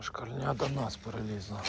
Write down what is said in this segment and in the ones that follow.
Шкальня до нас перелізла.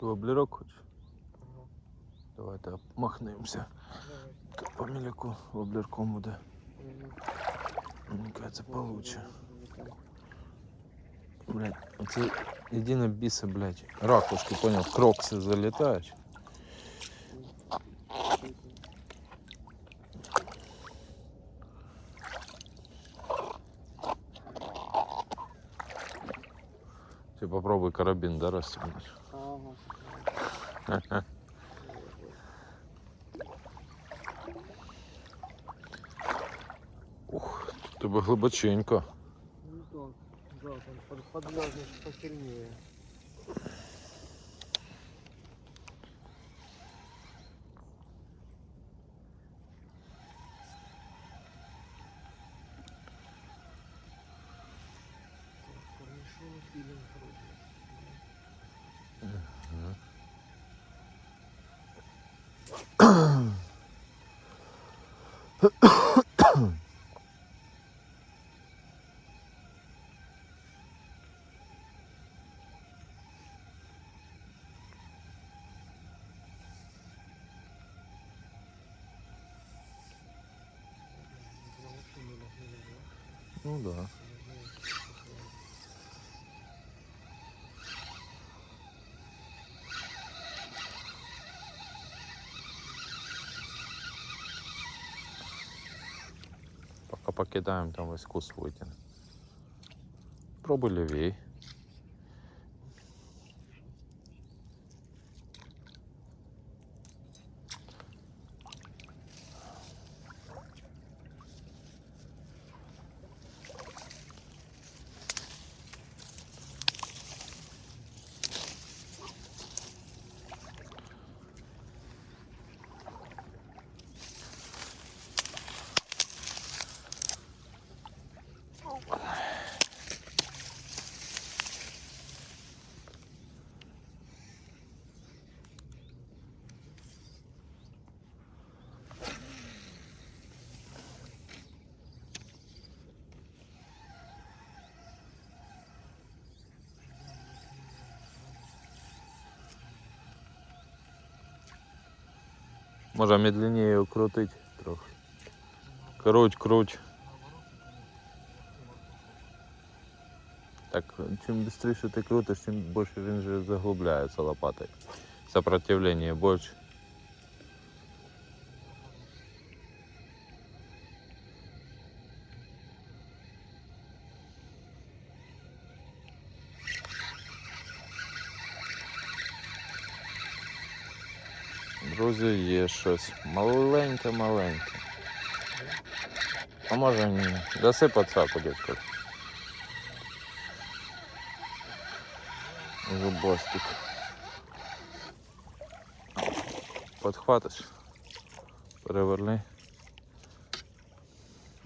Ти облірок хочеш? Давайте махнемося. По міляку облірком буде. Мені кажется, получше. Блять, оце єдине біса, блять. Ракушки, понял, крокси залітають. Ти попробуй карабин, да, расстегнуть? Ух, тут тебе глибоченько. Ну так, да, там под, подвязность посильнее. Ну да. Пока покидаем, там весь кус вытянет. Пробуй левей. Може медленніше укрутить трохи. Круть, круть. Так, чим швидше ти крутиш, тим більше він же заглубляється лопатою. Сопротивлення більше. Друзі, є щось маленьке-маленьке. А може ні. Даси пацаку, дядько. Зубастик. Подхватиш. Переверни.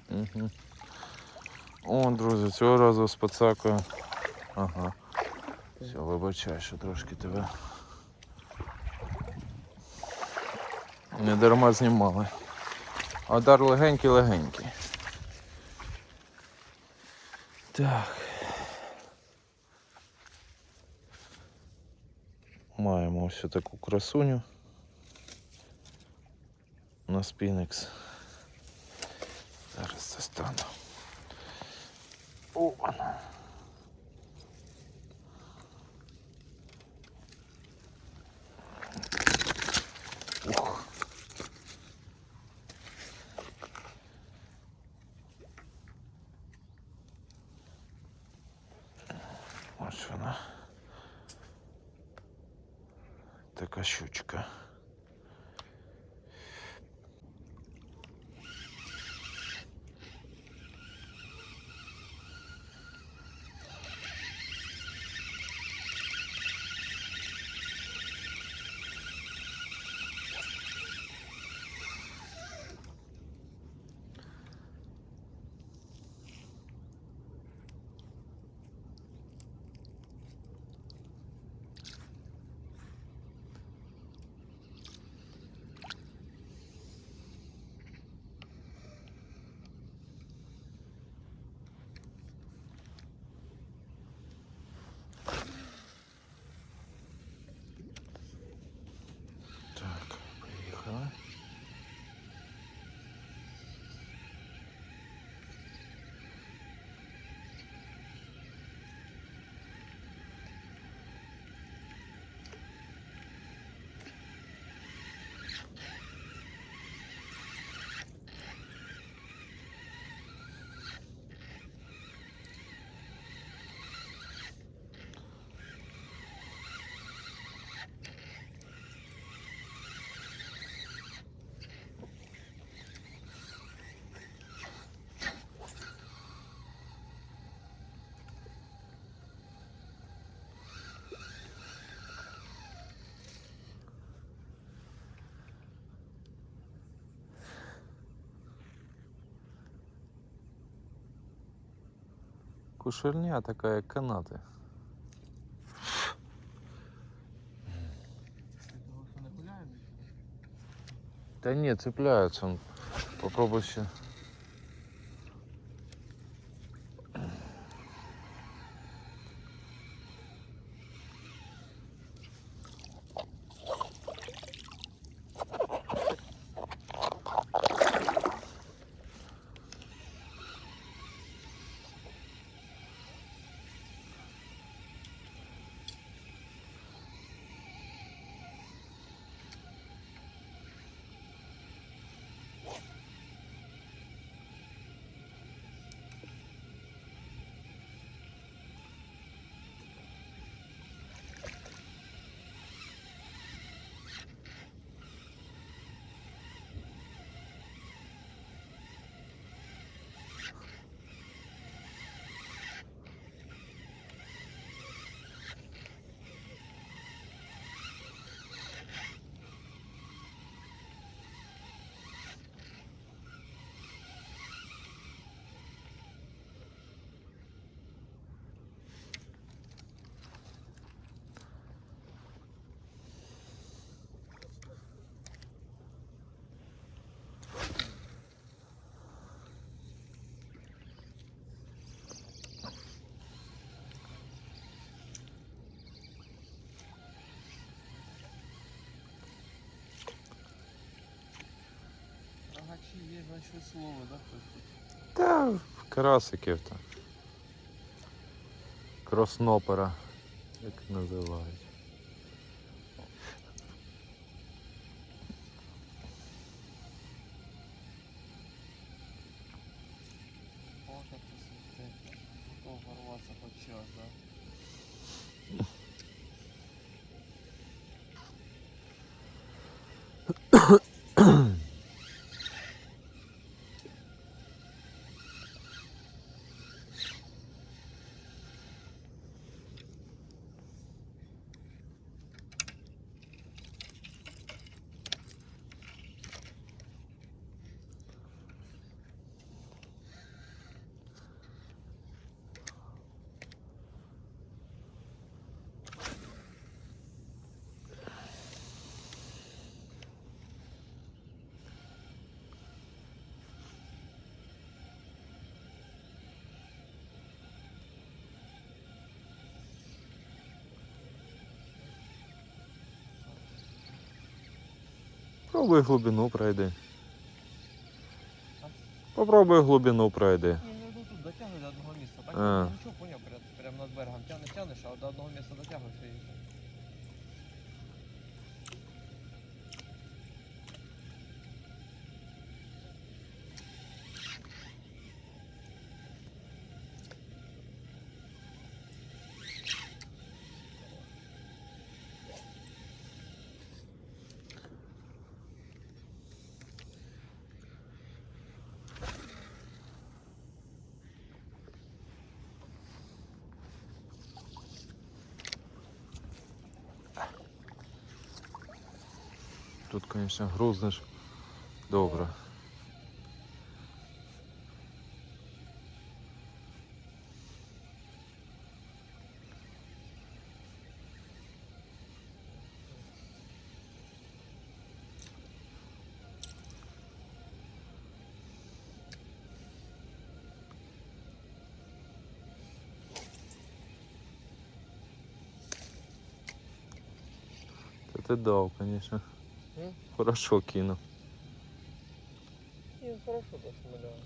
Угу. О, друзі, цього разу з пацакою. Ага. Все, вибачай, що трошки тебе. Не дарма знімали. А удар легенький-легенький. Так. Маємо ось таку красуню. На спінекс. Зараз достану. О, вона. Кушерня така, як канати. Потому цепляется. Та цепляються. Он. Попробуй ще. Рогачи есть, значит, слово, да? Та карасиків там. Кроснопера, як називають. Можно посмотреть. Готов ворваться под час, да? Пробуй глибину пройди. Попробуй глибину пройди. Ні, ну тут дотягую до одного місця. Так А. нічого поняв, прям, прям над берегом тягнеш, тягнеш, а до одного місця дотягуєш і. Тут, конечно, грузнеш. Добре. Ти дав, конечно. Хорошо кинув. Ні, хорошо дошмаляє.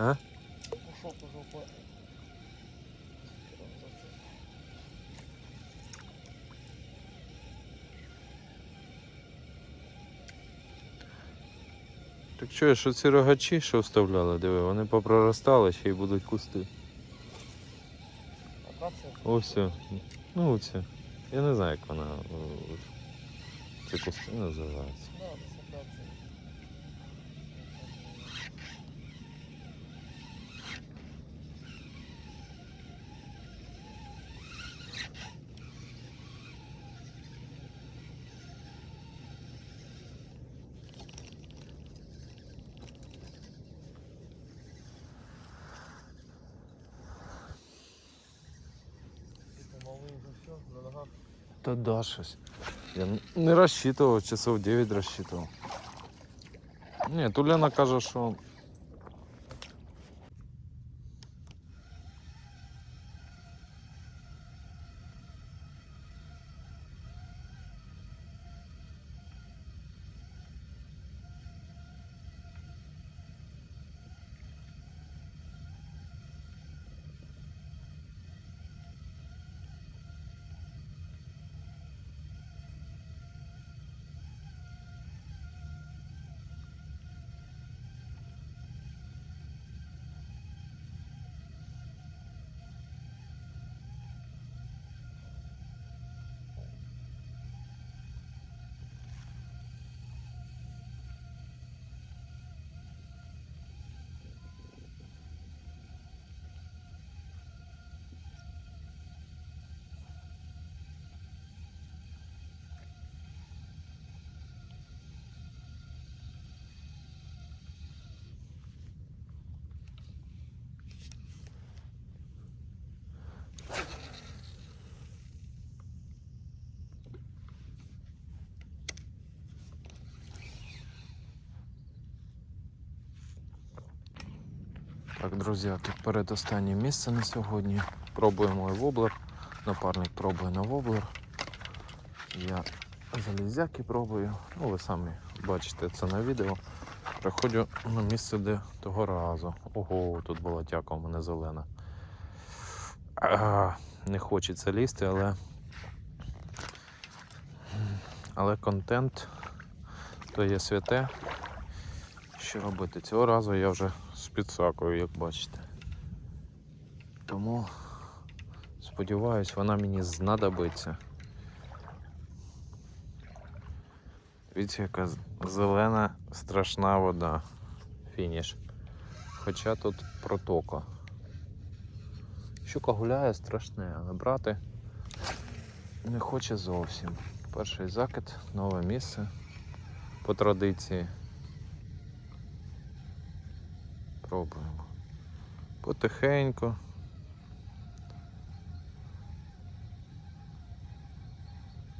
А? Ушов уже по... Так що, що ці рогачі, що вставляли, диви, вони попроростали ще й будуть кусти. Акація? Ось. о. Ну оце. Я не знаю, як вона. о, Ці кусти називаються. Да, це акація. Ти малий вже все, на ногах. Та да, щось. Я не розчитував, часов 9 розчитував. Ні, Туляна каже, що Так, друзі, тут передостаннє місце на сьогодні. Пробуємо і воблер. Напарник пробує на воблер. Я залізяки пробую. Ну, ви самі бачите це на відео. Приходжу на місце, де того разу. Ого, тут була тяка у мене зелена. А, не хочеться лізти, але. Але контент то є святе. Що робити? Цього разу я вже підсакою, як бачите. Тому сподіваюсь, вона мені знадобиться. Дивіться, яка зелена страшна вода. Фініш. Хоча тут протока. Щука гуляє страшне, але брати не хоче зовсім. Перший закид, нове місце по традиції. Пробуємо. Потихеньку.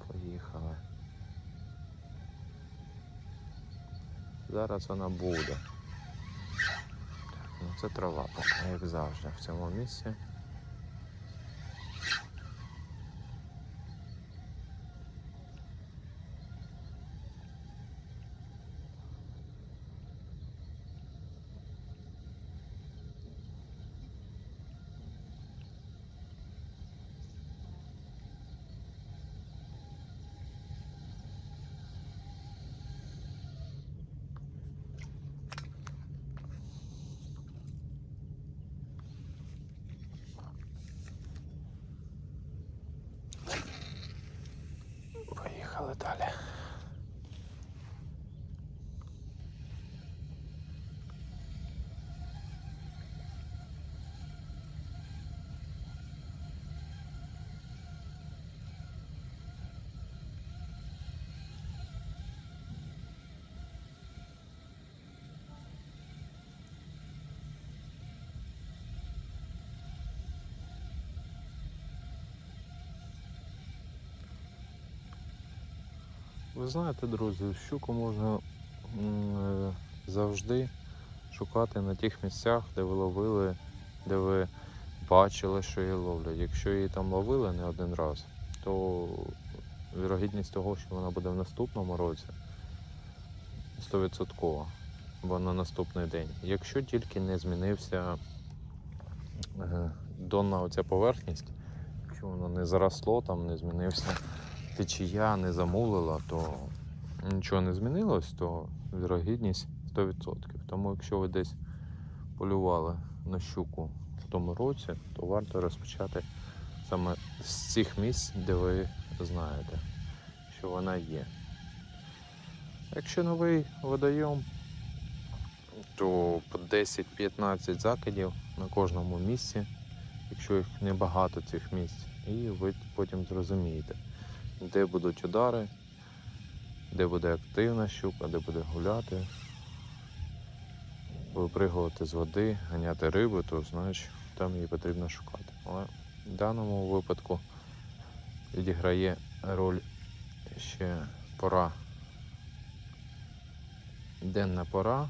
Поїхали. Зараз вона буде. Так, ну це трава, як завжди в цьому місці. Поїхали Ви знаєте, друзі, щуку можна е, завжди шукати на тих місцях, де ви ловили, де ви бачили, що її ловлять. Якщо її там ловили не один раз, то вірогідність того, що вона буде в наступному році 100% або на наступний день. Якщо тільки не змінився е, донна оця поверхність, якщо воно не заросло, там не змінився течія не замулила, то нічого не змінилось, то вірогідність 100%. Тому якщо ви десь полювали на щуку в тому році, то варто розпочати саме з цих місць, де ви знаєте, що вона є. Якщо новий водойом, то по 10-15 закидів на кожному місці, якщо їх небагато цих місць, і ви потім зрозумієте де будуть удари, де буде активна щука, де буде гуляти, випригувати з води, ганяти рибу, то значить там її потрібно шукати. Але в даному випадку відіграє роль ще пора. Денна пора.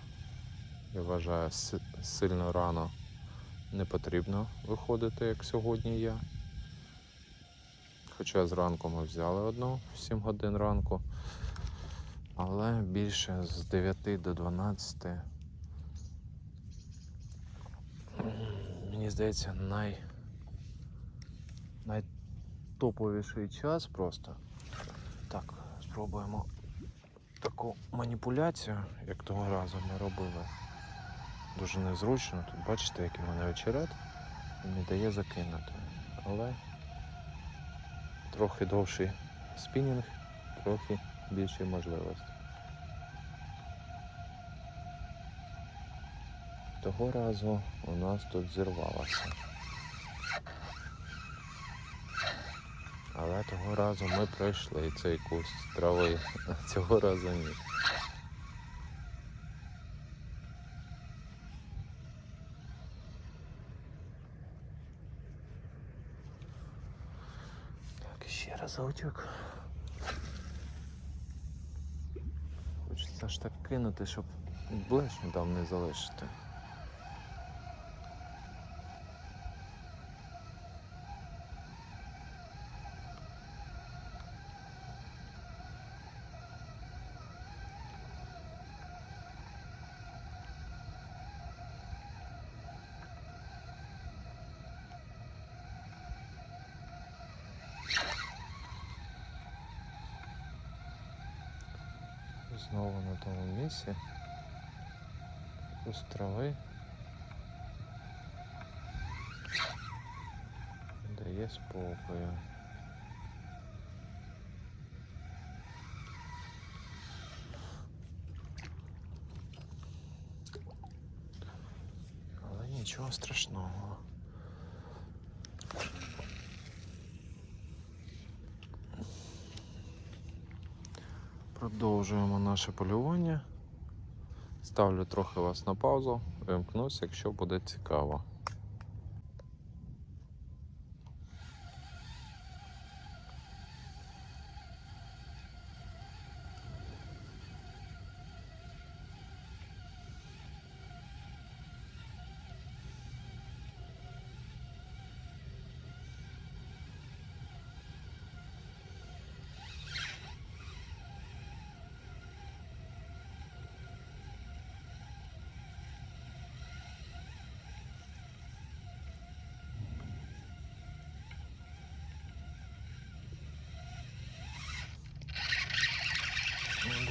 Я вважаю, си- сильно рано не потрібно виходити, як сьогодні я. Хоча зранку ми взяли одну в 7 годин ранку. Але більше з 9 до 12. Мені здається, най... найтоповіший час просто. Так, спробуємо таку маніпуляцію, як того разу ми робили. Дуже незручно. Тут бачите, який в мене очерет не дає закинути. Але трохи довший спінінг, трохи більше можливостей. Того разу у нас тут зірвалося. Але того разу ми пройшли цей куст трави, цього разу ні. Так. Хочеться ж так кинути, щоб блешню там не залишити. Знову на тому місці. Куст трави. Дає спокою. Але нічого страшного. Продовжуємо наше полювання. Ставлю трохи вас на паузу, вимкнусь, якщо буде цікаво.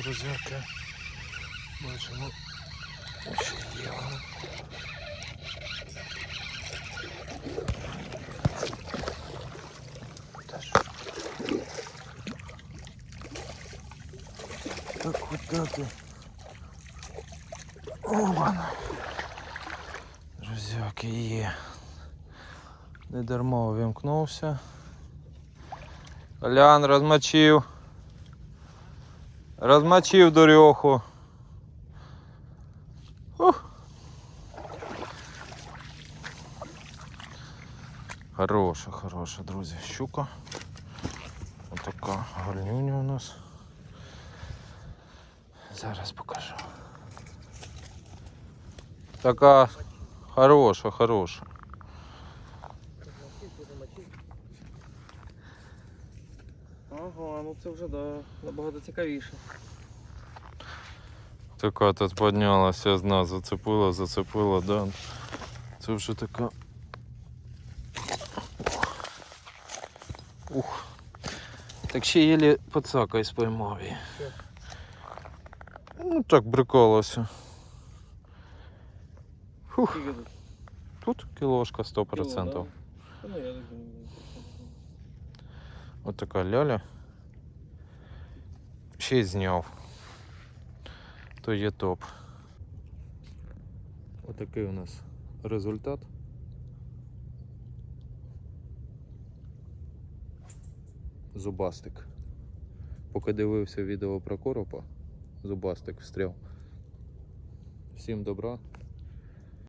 Друзяки, бачимо, що є. Так, куди ти? Оба. Друзяки, є. Не дарма увімкнувся. Колян розмочив. Розмочив дорьоху. Ух. Хороша, хороша, друзі, щука. Отака гарнюня у нас. Зараз покажу. Така хороша, хороша. Це вже да, набагато цікавіше. Така тут піднялася з нас, зацепила, зацепила, да. Це вже така. Ух. Так ще єлі пацакай споймав її. Ну так брикалося. Фух. Тут? Кілошка 100%. Кіло, да? Ну я так. Ось така ляля. Ще зняв. То є топ. Отакий у нас результат. Зубастик. Поки дивився відео про коропа, зубастик встряв. Всім добра,